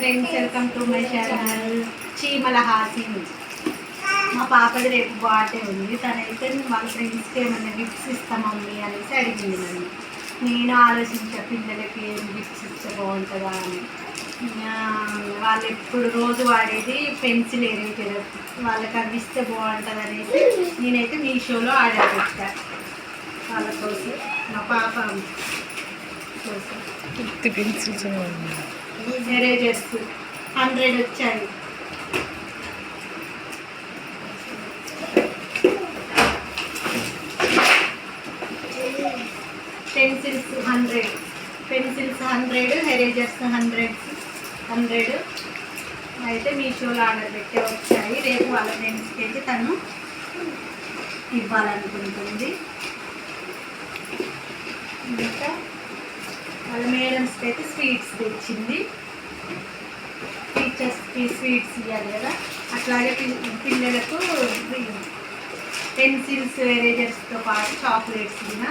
Friends welcome to my channel చీమల హాసింగ్ మా పాపది రేపు బాటే ఉంది. తనైతే వాళ్ళ ఫ్రెండ్స్కి ఏమైనా గిఫ్ట్స్ ఇస్తామమ్మీ అనేసి అడిగింది నన్ను. నేను ఆలోచించా పిల్లలకి ఏం గిఫ్ట్స్ ఇస్తే బాగుంటుందా అని. వాళ్ళు ఎప్పుడు రోజు వాడేది పెన్సిల్ ఎరేజర్ వాళ్ళకి అవి ఇస్తే బాగుంటుంది అనేసి నేనైతే మీషోలో ఆర్డర్ పెట్టా. వాళ్ళ కోసం మా పాప కోసం. పెన్సిల్స్ ఎరేజర్స్ హండ్రెడ్ వచ్చాయి. Pencils hundred pencils hundred erasers hundred hundred. అయితే మీషోలో ఆర్డర్ పెట్టే వచ్చాయి. రేపు వాళ్ళ ఫ్రెండ్స్కి అయితే తను ఇవ్వాలనుకుంటుంది. ఇంకా వాళ్ళ మేడమ్స్కి అయితే స్వీట్స్ తెచ్చింది. టీచర్స్కి స్వీట్స్ ఇవ్వాలి కదా. అట్లాగే పిల్లలకు పెన్సిల్స్ ఎరేజర్స్తో పాటు చాక్లెట్స్ కూడా.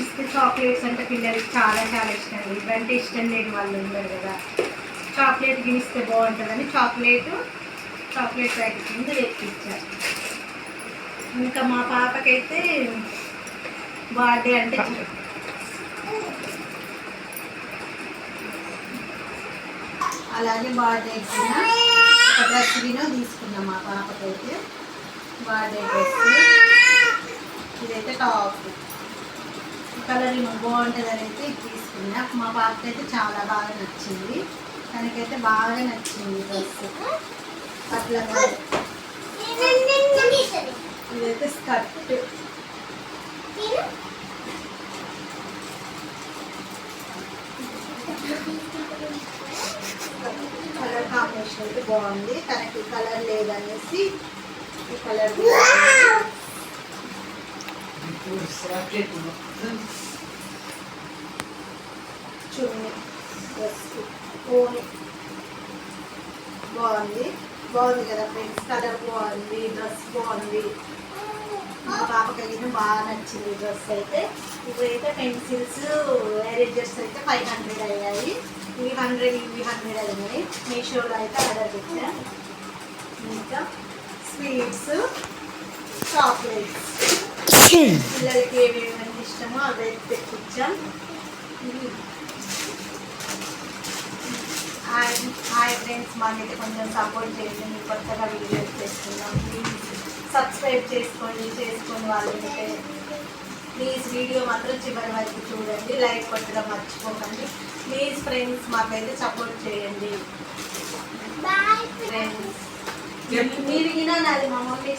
ఇస్తే చాక్లెట్స్ అంటే పిల్లలకి చాలా చాలా ఇష్టం. ఇవ్వంటే ఇష్టం లేని వాళ్ళు ఉన్నారు కదా. చాక్లెట్ గినిస్తే బాగుంటుందని చాక్లెట్ చాక్లెట్ ప్యాకెట్ కింద తెప్పించారు. ఇంకా మా పాపకైతే బర్త్డే అంటే అలాగే బర్త్డే ఒక డ్రెస్ వినో తీసుకున్నాం మా పాపకైతే. బర్త్డే డ్రెస్ ఇదైతే టాప్. కలర్ ఏమో బాగుంటుంది అని అయితే ఇది తీసుకున్నా. మా పాపకైతే చాలా బాగా నచ్చింది. తనకైతే బాగా నచ్చింది డ్రెస్. అట్లా ఇదైతే స్కర్ట్. కలర్ కాంబినేషన్ అయితే బాగుంది. తనకి కలర్ లేదనేసి ఈ కలర్ చున్నీ డ్రెస్ ఓని బాగుంది. బాగుంది కదా ఫ్రెండ్స్ కలర్ బాగుంది. డ్రెస్ బాగుంది. మా పాపకైతే బాగా నచ్చింది డ్రెస్ అయితే. ఇప్పుడైతే పెన్సిల్స్ ఎరేజర్స్ అయితే ఫైవ్ హండ్రెడ్ అయ్యాయి. ఇవి హండ్రెడ్ ఇవి హండ్రెడ్ అయినాయి మీషోలో అయితే ఆర్డర్ పెట్టా. ఇంకా స్వీట్స్ చాక్లెట్స్. పిల్లలకి ఏమేమి ఇష్టమో అవి అయితే తెప్పించాం. హాయ్ ఫ్రెండ్స్ మాకైతే కొంచెం సపోర్ట్ చేయండి. కొత్తగా వీడియోస్ చేస్తున్నాం. ప్లీజ్ సబ్స్క్రైబ్ చేసుకోండి చేసుకొని వాళ్ళైతే ప్లీజ్ వీడియో మాత్రం చివరి వరకు చూడండి. లైక్ కొట్టడం మర్చిపోకండి. ప్లీజ్ ఫ్రెండ్స్ మాకైతే సపోర్ట్ చేయండి. ఫ్రెండ్స్ మీరు నాది మా మమ్మీ